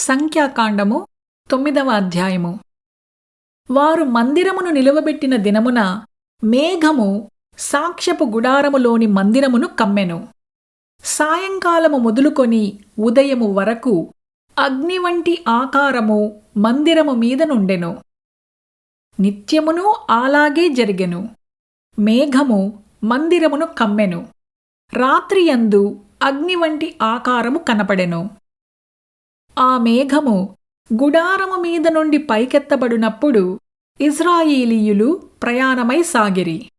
సంఖ్యాకాండము తొమ్మిదవ అధ్యాయము. వారు మందిరమును నిలువబెట్టిన దినమున మేఘము సాక్ష్యపు గుడారములోని మందిరమును కమ్మెను. సాయంకాలము మొదలుకొని ఉదయము వరకు అగ్ని వంటి ఆకారము మందిరము మీద నుండెను. నిత్యమును అలాగే జరిగెను. మేఘము మందిరమును కమ్మెను. రాత్రియందు అగ్ని వంటి ఆకారము కనపడెను. ఆ మేఘము గుడారము మీద నుండి పైకెత్తబడినప్పుడు ఇజ్రాయేలీయులు ప్రయాణమై సాగిరి.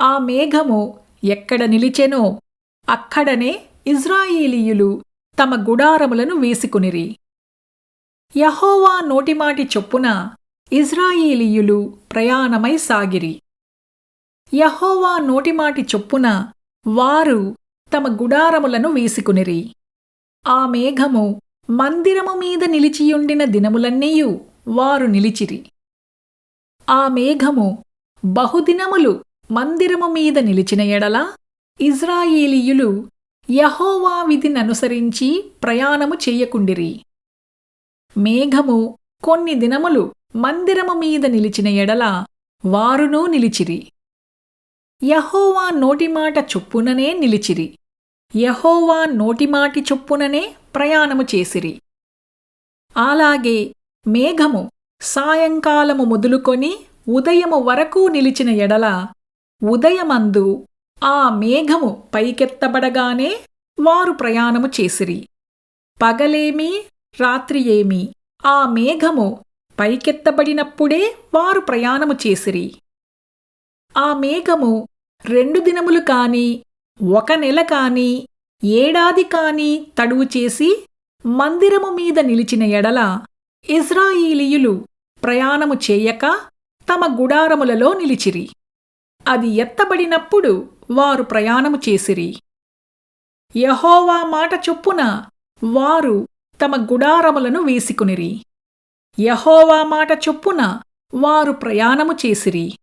ఆ మేఘము ఎక్కడ నిలిచెనో అక్కడనే ఇజ్రాయేలీయులు తమ గుడారములను వేసుకునిరి. యహోవా నోటిమాటి చొప్పున ఇజ్రాయేలీయులు ప్రయాణమై సాగిరి. యహోవా నోటిమాటి చొప్పున వారు తమ గుడారములను వేసుకునిరి. ఆ మేఘము మందిరము మీద నిలిచియుండిన దినములన్నీయు వారు నిలిచిరి. ఆ మేఘము బహుదినములు మందిరము మీద నిలిచిన ఎడల ఇజ్రాయేలీయులు యహోవా విధిననుసరించి ప్రయాణము చెయ్యకుండిరి మేఘము కొన్ని దినములు మందిరము మీద నిలిచిన ఎడల వారునూ నిలిచిరి. యహోవా నోటిమాట చొప్పుననే నిలిచిరి. యహోవా నోటిమాటి చొప్పుననే ప్రయాణము చేసిరి. అలాగే మేఘము సాయంకాలము మొదలుకొని ఉదయము వరకు నిలిచిన ఎడల ఉదయమందు ఆ మేఘము పైకెత్తబడగానే వారు ప్రయాణము చేసిరి. పగలేమి రాత్రి ఏమీ ఆ మేఘము పైకెత్తబడినప్పుడే వారు ప్రయాణము చేసిరి. ఆ మేఘము రెండు దినములు కాని ఒక నెల కాని ఏడాది కాని తడువు చేసి మందిరము మీద నిలిచిన ఎడల ఇజ్రాయిలీయులు ప్రయాణము చేయక తమ గుడారములలో నిలిచిరి. అది ఎత్తబడినప్పుడు వారు ప్రయాణము చేసిరి. యహోవా మాట చొప్పున వారు తమ గుడారములను వేసుకునిరి. యహోవా మాట చొప్పున వారు ప్రయాణము చేసిరి.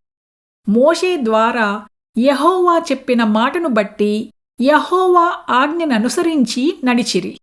మోషే ద్వారా యహోవా చెప్పిన మాటను బట్టి యహోవా ఆజ్ఞననుసరించి నడిచిరి.